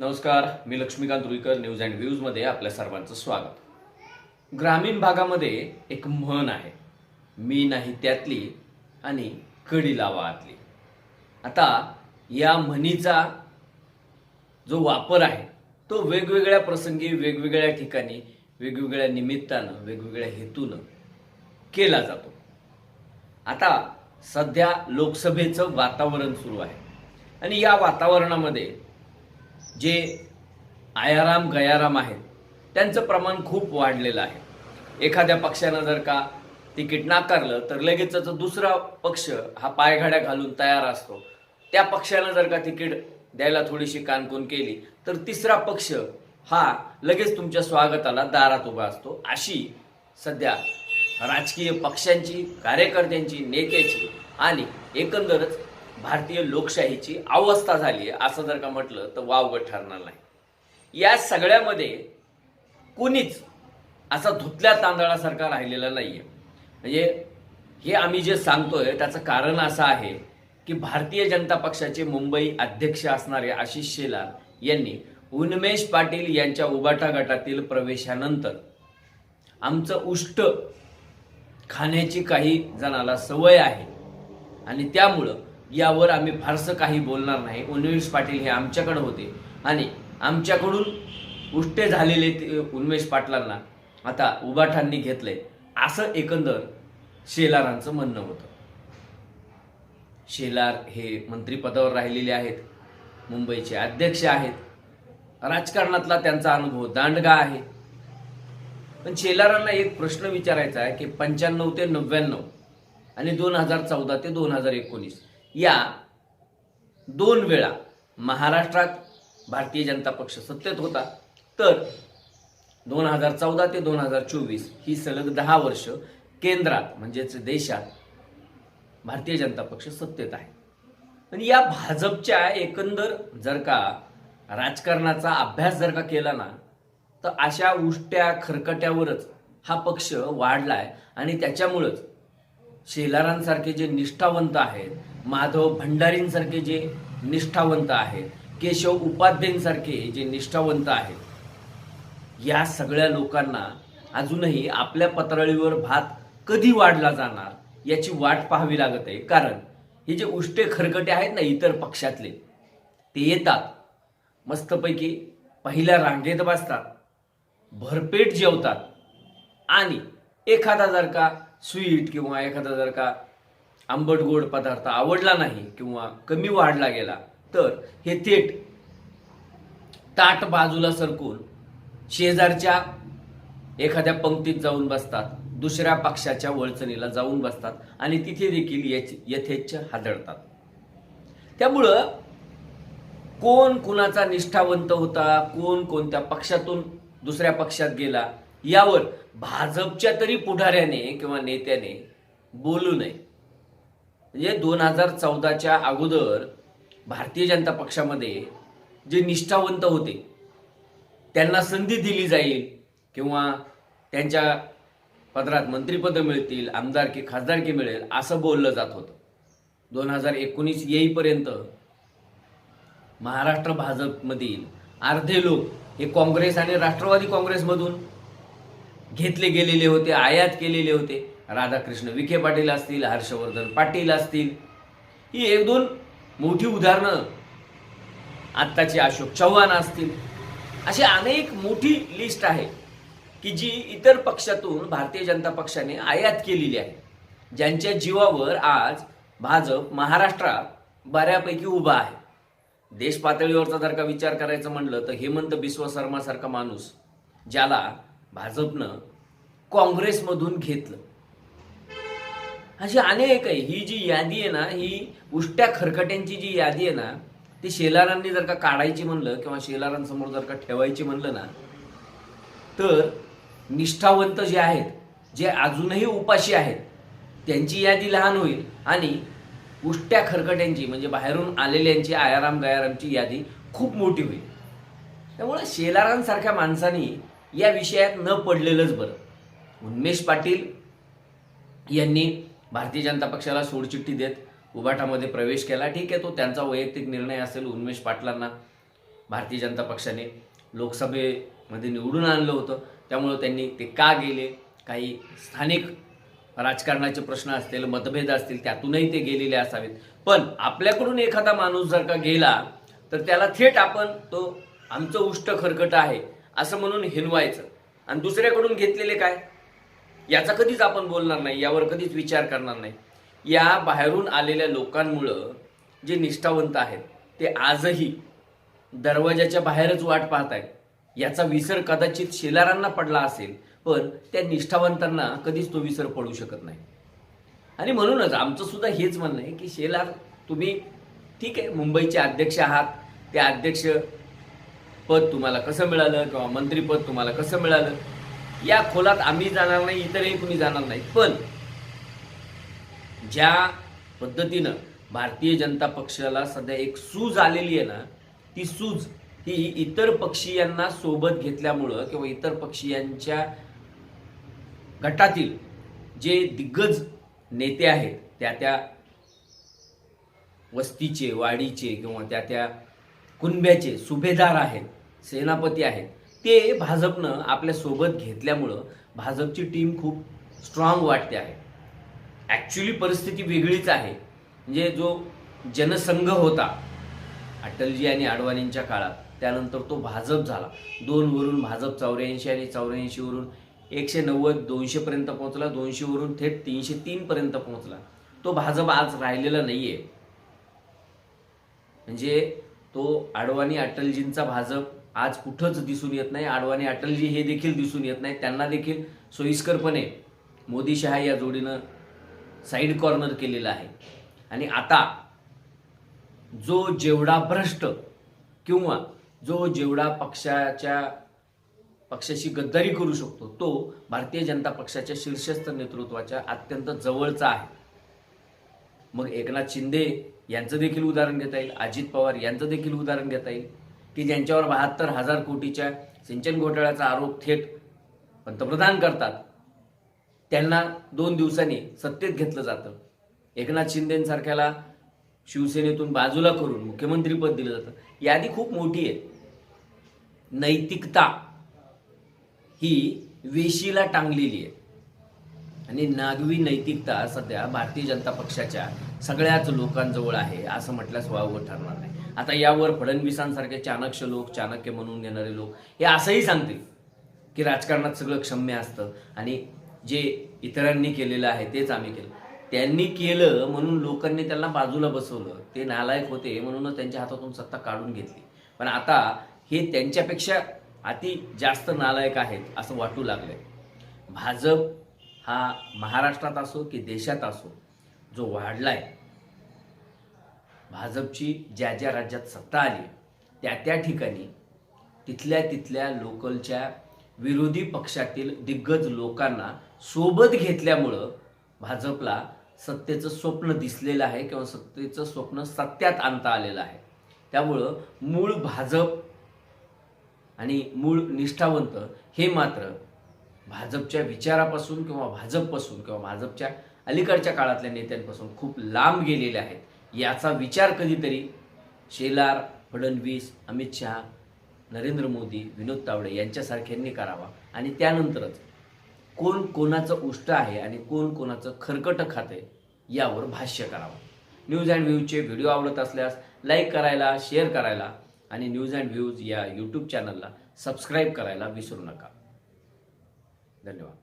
नमस्कार मी Laxmikant Ruikar news and व्ह्यूजमध्ये आपल्या सर्वांचं स्वागत. ग्रामीण भागामध्ये एक म्हण आहे मी नाही त्यातली आणि कडी लावा आतली. आता या म्हणीचा जो वापर आहे तो वेगवेगळ्या प्रसंगी वेगवेगळ्या ठिकाणी वेगवेगळ्या निमित्तानं वेगवेगळ्या हेतूनं केला जातो. आता सध्या लोकसभेचं वातावरण सुरू आहे. आणि या वातावरणामध्ये जे आयाराम गयाराम आहेत त्यांचं प्रमाण खूप वाढलेलं आहे. एखाद्या पक्षानं जर का तिकीट नाकारलं तर लगेचच दुसरा पक्ष हा पायघाड्या घालून तयार असतो. त्या पक्षानं जर का तिकीट द्यायला थोडीशी कानकून केली तर तिसरा पक्ष हा लगेच तुमच्या स्वागताला दारात उभा असतो. अशी सध्या राजकीय पक्षांची कार्यकर्त्यांची नेत्याची आणि एकंदरच भारतीय लोकशाहीची अवस्था झाली आहे असं जर का म्हटलं तर वावगं ठरणार नाही. या सगळ्यामध्ये कुणीच असा धुतल्या तांदळासारखा राहिलेला नाही आहे म्हणजे हे आम्ही जे सांगतोय त्याचं कारण असं आहे की भारतीय जनता पक्षाचे मुंबई अध्यक्ष असणारे आशिष शेलार यांनी उन्मेष पाटील यांच्या उबाटा गटातील प्रवेशानंतर आमचं उष्ट खाण्याची काही जणाला सवय आहे. आणि त्यामुळं यावर आम्ही फारसं काही बोलणार नाही. उन्मेष पाटील हे आमच्याकडे होते. आणि आमच्याकडून उष्टे झालेले ते उन्मेष पाटलांना आता उबाठांनी घेतले असं एकंदर शेलारांचं म्हणणं होतं. शेलार हे मंत्रिपदावर राहिलेले आहेत. मुंबईचे अध्यक्ष आहेत. राजकारणातला त्यांचा अनुभव दांडगा आहे. पण शेलारांना एक प्रश्न विचारायचा आहे की पंच्याण्णव ते नव्याण्णव आणि दोन हजार चौदा ते दोन हजार एकोणीस या दोन वेळा महाराष्ट्रात भारतीय जनता पक्ष सत्तेत होता. तर दोन हजार चौदा ते दोन हजार चोवीस ही सलग दहा वर्ष केंद्रात म्हणजेच देशात भारतीय जनता पक्ष सत्तेत आहे. पण या भाजपच्या एकंदर जर का राजकारणाचा अभ्यास जर का केला ना तर अशा उष्ट्या खरकट्यावरच हा पक्ष वाढलाय. आणि त्याच्यामुळंच शेलारांसारखे जे निष्ठावंत आहेत माधव भंडारींसारखे जे निष्ठावंत आहेत केशव उपाध्यायांसारखे जे निष्ठावंत आहेत या सगळ्या लोकांना अजूनही आपल्या पत्राळीवर भात कधी वाढला जाणार याची वाट पाहावी लागत आहे. कारण हे जे उष्टे खरकटे आहेत ना इतर पक्षातले ते येतात. मस्तपैकी पहिल्या रांगेत बसतात भरपेट जेवतात. आणि एखादा जर का स्वीट किंवा एखादा जर का आंबट गोड पदार्थ आवडला नाही किंवा कमी वाढला गेला तर हे थेट ताट बाजूला सरकून शेजारच्या एखाद्या पंक्तीत जाऊन बसतात दुसऱ्या पक्षाच्या वळचणीला जाऊन बसतात आणि तिथे देखील यथेच्छ हादळतात त्यामुळं कोण कुणाचा निष्ठावंत होता कोण कोणत्या पक्षातून दुसऱ्या पक्षात गेला यावर भाजपच्या तरी पुढाऱ्याने किंवा नेत्याने बोलू नये. म्हणजे दोन हजार चौदाच्या अगोदर भारतीय जनता पक्षामध्ये जे निष्ठावंत होते त्यांना संधी दिली जाईल किंवा त्यांच्या पदरात मंत्रिपदं मिळतील आमदारकी खासदारकी मिळेल असं बोललं जात होतं. दोन हजार एकोणीस येईपर्यंत महाराष्ट्र भाजपमधील अर्धे लोक हे काँग्रेस आणि राष्ट्रवादी काँग्रेसमधून घेतले गेलेले होते आयात केलेले होते. राधाकृष्ण विखे पाटील असतील हर्षवर्धन पाटील असतील ही एक दोन मोठी उदाहरणं आत्ताचे अशोक चव्हाण असतील. अशी अनेक मोठी लिस्ट आहे की जी इतर पक्षातून भारतीय जनता पक्षाने आयात केलेली आहे. ज्यांच्या जीवावर आज भाजप महाराष्ट्रात बऱ्यापैकी उभा आहे. देश पातळीवरचा जर का विचार करायचं म्हणलं तर हेमंत बिस्व शर्मासारखा माणूस ज्याला भाजपनं काँग्रेसमधून घेतलं. अशी अनेक आहे. ही जी यादी आहे ना ही उष्ट्या खरकट्यांची जी यादी आहे ना ती शेलारांनी जर का काढायची म्हणलं किंवा शेलारांसमोर जर का ठेवायची म्हणलं ना तर निष्ठावंत जे आहेत जे अजूनही उपाशी आहेत त्यांची यादी लहान होईल आणि उष्ट्या खरकट्यांची म्हणजे बाहेरून आलेल्यांची आयाराम गयारामची यादी खूप मोठी होईल. त्यामुळे शेलारांसारख्या माणसांनी या विषयात न पडलेलंच बरं. उन्मेष पाटील यांनी भारतीय जनता पक्षाला सोडचिठ्ठी देत उभाटामध्ये प्रवेश केला. ठीक आहे तो त्यांचा वैयक्तिक निर्णय असेल उन्मेष पाटलांना. भारतीय जनता पक्षाने लोकसभेमध्ये निवडून आणलं होतं. त्यामुळं त्यांनी ते का गेले? काही स्थानिक राजकारणाचे प्रश्न असतील मतभेद असतील त्यातूनही ते गेलेले असावेत. पण आपल्याकडून एखादा माणूस जर का गेला तर त्याला थेट आपण तो आमचं उष्ट खरकट आहे असं म्हणून हिनवायचं आणि दुसऱ्याकडून घेतलेले काय? याचा कधीच आपण बोलणार नाही यावर कधीच विचार करणार नाही. या बाहेरून आलेल्या लोकांमुळं जे निष्ठावंत आहेत ते आजही दरवाजाच्या बाहेरच वाट पाहत आहेत याचा विसर कदाचित शेलारांना पडला असेल पण त्या निष्ठावंतांना कधीच तो विसर पडू शकत नाही. आणि म्हणूनच आमचं सुद्धा हेच म्हणणं आहे की शेलार तुम्ही ठीक आहे मुंबईचे अध्यक्ष आहात. ते अध्यक्ष पद तुम्हाला कसं मिळालं किंवा मंत्रीपद तुम्हाला कसं मिळालं? या खोलात आम्ही जाणार नाही इतरही कुणी जाणार नाही. पण ज्या पद्धतीनं भारतीय जनता पक्षाला सध्या एक सूज आलेली आहे ना ती सूज ही इतर पक्षीयांना सोबत घेतल्यामुळं किंवा इतर पक्षीयांच्या गटातील जे दिग्गज नेते आहेत त्या त्या वस्तीचे वाडीचे किंवा त्या त्या कुणब्याचे सुभेदार आहेत सेनापती आहेत ते भाजपनं आपल्यासोबत घेतल्यामुळं भाजपची टीम खूप स्ट्रॉंग वाटते आहे. ॲक्च्युली परिस्थिती वेगळीच आहे. म्हणजे जो जनसंघ होता अटलजी आणि अडवाणींच्या काळात त्यानंतर तो भाजप झाला. दोनवरून भाजप चौऱ्याऐंशी आणि चौऱ्याऐंशीवरून एकशे नव्वद दोनशेपर्यंत पोहोचला दोनशेवरून थेट तीनशे तीनपर्यंत पोहोचला. तो भाजप आज राहिलेला नाही आहे म्हणजे तो आडवाणी अटलजींचा भाजप आज कुठंच दिसून येत नाही. आडवाणी अटलजी हे देखील दिसून येत नाही. त्यांना देखील सोयीस्करपणे मोदी शहा या जोडीनं साईड कॉर्नर केलेलं आहे. आणि आता जो जेवढा भ्रष्ट किंवा जो जेवढा पक्षाच्या पक्षाशी गद्दारी करू शकतो तो भारतीय जनता पक्षाच्या शीर्षस्थ नेतृत्वाच्या अत्यंत जवळचा आहे. मग एकनाथ शिंदे यांचं देखील उदाहरण देता येईल. अजित पवार यांचं देखील उदाहरण घेता येईल. की ज्यांच्यावर बहात्तर हजार कोटीच्या सिंचन घोटाळ्याचा आरोप थेट पंतप्रधान करतात त्यांना दोन दिवसांनी सत्तेत घेतलं जातं. एकनाथ शिंदेसारख्याला शिवसेनेतून बाजूला करून मुख्यमंत्रीपद दिलं जातं. यादी खूप मोठी आहे. नैतिकता ही वेशीला टांगलेली आहे. आणि नागवी नैतिकता सध्या भारतीय जनता पक्षाच्या सगळ्याच लोकांजवळ आहे असं म्हटल्यास वावगं ठरणार नाही. आता यावर फडणवीसांसारखे चाणक्य लोक चाणक्य म्हणून घेणारे लोक हे असंही सांगतील की राजकारणात सगळं क्षम्य असतं आणि जे इतरांनी केलेलं आहे तेच आम्ही केलं. त्यांनी केलं म्हणून लोकांनी त्यांना बाजूला बसवलं. ते नालायक होते म्हणूनच त्यांच्या हातातून सत्ता काढून घेतली. पण आता हे त्यांच्यापेक्षा अति जास्त नालायक आहेत असं वाटू लागलंय. भाजप हा महाराष्ट्रात असो की देशात असो जो वाढलाय भाजपची ज्या ज्या राज्यात सत्ता आली त्या त्या ठिकाणी तिथल्या तिथल्या लोकलच्या विरोधी पक्षातील दिग्गज लोकांना सोबत घेतल्यामुळं भाजपला सत्तेचं स्वप्न दिसलेलं आहे किंवा सत्तेचं स्वप्न सत्यात आणता आलेलं आहे. त्यामुळं मूळ भाजप आणि मूळ निष्ठावंत हे मात्र भाजपच्या विचारापासून किंवा भाजपपासून किंवा भाजपच्या अलीकडच्या काळातल्या नेत्यांपासून खूप लांब गेलेले आहेत. याचा विचार कधीतरी शेलार फडणवीस अमित शहा नरेंद्र मोदी विनोद तावडे यांच्यासारख्यांनी करावा. आणि त्यानंतरच कोण कोणाचं उष्ट आहे आणि कोण कोणाचं खरकटं खाते यावर भाष्य करावं. न्यूज अँड व्ह्यूजचे व्हिडिओ आवडत असल्यास लाईक करायला शेअर करायला आणि न्यूज अँड व्ह्यूज या यूट्यूब चॅनलला सबस्क्राईब करायला विसरू नका. धन्यवाद.